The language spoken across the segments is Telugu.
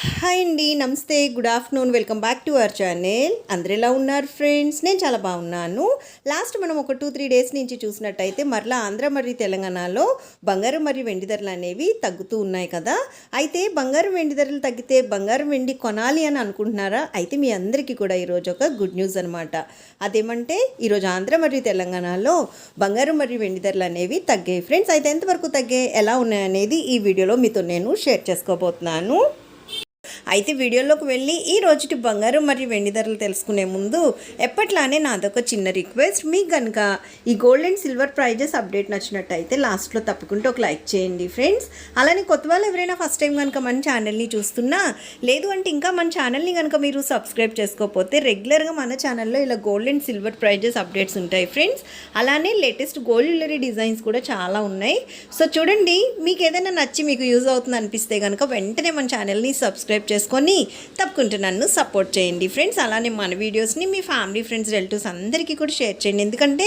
హాయ్ అండి నమస్తే good afternoon welcome back to our channel. అందరు ఎలా ఉన్నారు ఫ్రెండ్స్? నేను చాలా బాగున్నాను. లాస్ట్ మనం ఒక టూ త్రీ డేస్ నుంచి చూసినట్టయితే మరలా ఆంధ్ర మరియు తెలంగాణలో బంగారం మరియు వెండి ధరలు అనేవి తగ్గుతూ ఉన్నాయి కదా. అయితే బంగారం వెండి ధరలు తగ్గితే బంగారం వెండి కొనాలి అని అనుకుంటున్నారా? అయితే మీ అందరికీ కూడా ఈరోజు ఒక గుడ్ న్యూస్ అనమాట అదేమంటే ఈరోజు ఆంధ్ర మరియు తెలంగాణలో బంగారం మరియు వెండి ధరలు అనేవి తగ్గాయి. ఫ్రెండ్స్ అయితే ఎంతవరకు తగ్గాయి ఎలా ఉన్నాయనేది ఈ వీడియోలో మీతో నేను షేర్ చేసుకోబోతున్నాను. అయితే వీడియోలోకి వెళ్ళి ఈ రోజుటి బంగారం మరియు వెండి ధరలు తెలుసుకునే ముందు ఎప్పట్లానే నాదొక చిన్న రిక్వెస్ట్. మీకు కనుక ఈ gold and silver prizes update నచ్చినట్టయితే లాస్ట్లో తప్పకుండా ఒక లైక్ చేయండి ఫ్రెండ్స్. అలానే కొత్త వాళ్ళు ఎవరైనా ఫస్ట్ టైం కనుక మన ఛానల్ని చూస్తున్నా లేదు అంటే ఇంకా మన ఛానల్ని కనుక మీరు సబ్స్క్రైబ్ చేసుకోకపోతే రెగ్యులర్గా మన ఛానల్లో ఇలా gold and silver prizes updates ఉంటాయి ఫ్రెండ్స్. అలానే లేటెస్ట్ గోల్డ్ జ్యువెలరీ డిజైన్స్ కూడా చాలా ఉన్నాయి. సో చూడండి మీకు ఏదైనా నచ్చి మీకు యూజ్ అవుతుంది అనిపిస్తే కనుక వెంటనే మన ఛానల్ని సబ్స్క్రైబ్ చేసుకొని తప్పకుండా నన్ను సపోర్ట్ చేయండి ఫ్రెండ్స్ అలానే మన వీడియోస్ని మీ ఫ్యామిలీ ఫ్రెండ్స్ రిలేటివ్స్ అందరికీ కూడా షేర్ చేయండి. ఎందుకంటే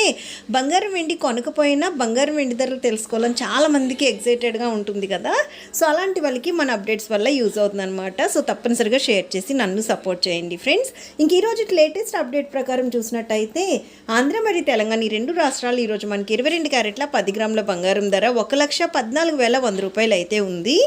బంగారం వెండి కొనకపోయినా బంగారం వెండి ధరలు తెలుసుకోవాలని చాలా మందికి ఎగ్జైటెడ్గా ఉంటుంది కదా. సో అలాంటి వాళ్ళకి మన అప్డేట్స్ వల్ల యూజ్ అవుతుందన్నమాట. సో తప్పనిసరిగా షేర్ చేసి నన్ను సపోర్ట్ చేయండి ఫ్రెండ్స్ ఇంక ఈరోజు లేటెస్ట్ అప్డేట్ ప్రకారం చూసినట్టయితే ఆంధ్ర మరియు తెలంగాణ ఈ రెండు రాష్ట్రాలు ఈరోజు మనకి ఇరవై రెండు క్యారెట్ల పది గ్రాముల బంగారం ధర ఒక లక్ష పద్నాలుగు వేల వంద రూపాయలు అయితే ఉంది.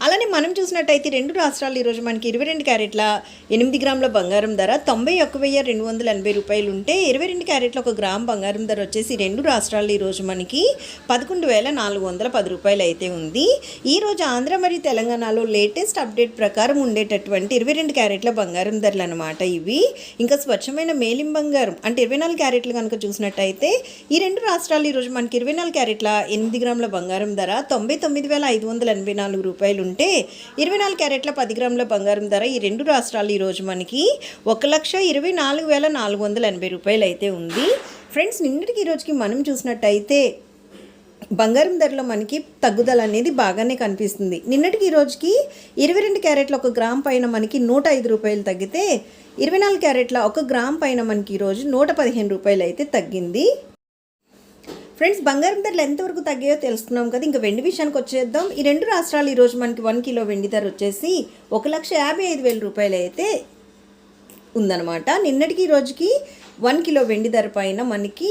అలానే మనం చూసినట్టయితే రెండు రాష్ట్రాలు ఈరోజు మనకి ఇరవై రెండు క్యారెట్ల ఎనిమిది గ్రాముల బంగారం ధర తొంభై ఒక్క వెయ్యి రెండు వందల ఎనభై రూపాయలు ఉంటే ఇరవై రెండు క్యారెట్ల ఒక గ్రామ్ బంగారం ధర వచ్చేసి రెండు రాష్ట్రాలు ఈరోజు మనకి పదకొండు వేల నాలుగు వందల పది రూపాయలు అయితే ఉంది. ఈరోజు ఆంధ్ర మరియు తెలంగాణలో లేటెస్ట్ అప్డేట్ ప్రకారం ఉండేటటువంటి ఇరవై రెండు క్యారెట్ల బంగారం ధరలు అనమాట ఇవి. ఇంకా స్వచ్ఛమైన మేలిం బంగారం అంటే ఇరవై నాలుగు క్యారెట్లు కనుక చూసినట్టయితే ఈ రెండు రాష్ట్రాలు ఈరోజు మనకి ఇరవై నాలుగు క్యారెట్ల ఎనిమిది గ్రాముల బంగారం ధర తొంభై తొమ్మిది వేల ఐదు వందల ఎనభై నాలుగు రూపాయలు అంటే ఇరవై నాలుగు క్యారెట్ల పది గ్రాముల బంగారం ధర ఈ రెండు రాష్ట్రాలు ఈరోజు మనకి ఒక లక్ష ఇరవై నాలుగు వేల నాలుగు వందల ఎనభై రూపాయలు అయితే ఉంది. ఫ్రెండ్స్ నిన్నటికి ఈ రోజుకి మనం చూసినట్టయితే బంగారం ధరలో మనకి తగ్గుదల అనేది బాగానే కనిపిస్తుంది. నిన్నటికి ఈ రోజుకి ఇరవై రెండు క్యారెట్ల ఒక గ్రామ్ పైన మనకి నూట ఐదు రూపాయలు తగ్గితే ఇరవై నాలుగు క్యారెట్ల ఒక గ్రామ్ పైన మనకి ఈరోజు నూట పదిహేను రూపాయలు అయితే తగ్గింది. ఫ్రెండ్స్ బంగారం ధరలు ఎంతవరకు తగ్గాయో తెలుసుకున్నాం కదా. ఇంకా వెండి విషయానికి వచ్చేద్దాం. ఈ రెండు రాష్ట్రాలు ఈరోజు మనకి వన్ కిలో వెండి ధర వచ్చేసి ఒక లక్ష యాభై ఐదు వేల రూపాయలు అయితే ఉందన్నమాట. నిన్నటికి ఈ రోజుకి వన్ కిలో వెండి ధర పైన మనకి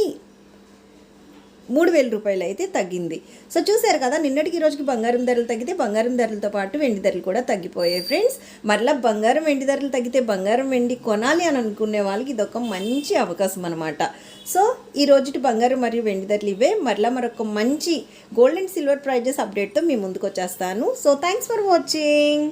మూడు వేల రూపాయలు అయితే తగ్గింది. సో చూసారు కదా నిన్నటికి రోజుకి బంగారం ధరలు తగ్గితే బంగారం ధరలతో పాటు వెండి ధరలు కూడా తగ్గిపోయాయి ఫ్రెండ్స్. మరలా బంగారం వెండి ధరలు తగ్గితే బంగారం వెండి కొనాలి అని అనుకునే వాళ్ళకి ఇదొక మంచి అవకాశం అనమాట సో ఈ రోజుటి బంగారం మరియు వెండి ధరలు ఇవే. మరలా మరొక మంచి గోల్డ్ అండ్ సిల్వర్ ప్రైజెస్ అప్డేట్తో మీ ముందుకు వచ్చేస్తాను. So thanks for watching.